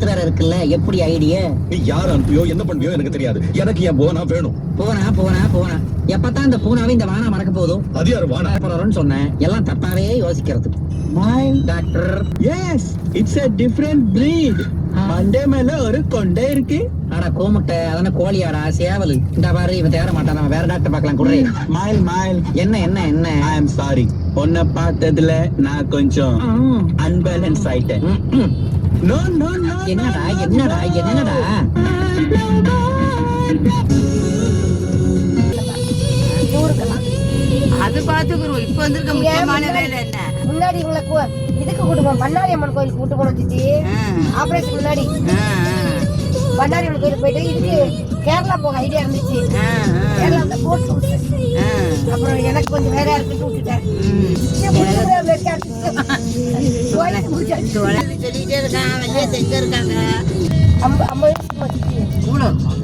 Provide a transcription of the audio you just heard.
காத்து வேற இருக்குல்ல? எப்படி ஐடியா நீ யார் அனுப்பியோ என்ன பண்ணுவியோ எனக்கு தெரியாது. எனக்கு என் போனா வேணும். போனா போனா போனா. எப்பதான் இந்த பூனாவை இந்த வானா மறக்க போதும் அது யாரு வானா? போறோம்னு சொன்னேன். எல்லாம் தப்பாவே யோசிக்கிறது Mile. Doctor Yes, it's a different breed. மண்டே மேல ஒரு கொண்டை இருக்கு. ஆனா கோமுட்டை. அதான கோழியாடா? சேவல். இந்த பாரு இவன் தேட மாட்டான். நம்ம வேற டாக்டர் பார்க்கலாம். குடுறே மைல் மைல் என்ன என்ன என்ன? ஐ அம் சாரி உன்னை பார்த்ததுல நான் கொஞ்சம் அன்பேலன்ஸ் ஆயிட்டேன். என்னடா என்னடா என்னடா? அது பாத்துக்கிறோம் இப்ப வந்திருக்க முக்கியமான வேலை என்ன? முன்னாடி இவங்களை கு- இதுக்கு கூட்டுப்போம் பண்ணாரி அம்மன் கோயிலுக்கு கூட்டு ஆ, ஆபரேஷன் முன்னாடி. பண்ணாரி அம்மன் கோயிலுக்கு போயிட்டு இதுக்கு கேரளா போக ஐடியா இருந்துச்சு. கேரளா வந்து போட்டு. அப்புறம் எனக்கு கொஞ்சம் வேற இருக்குன்னு விட்டுட்டேன். சொல்லிட்டே இருக்காங்க ஐம்பது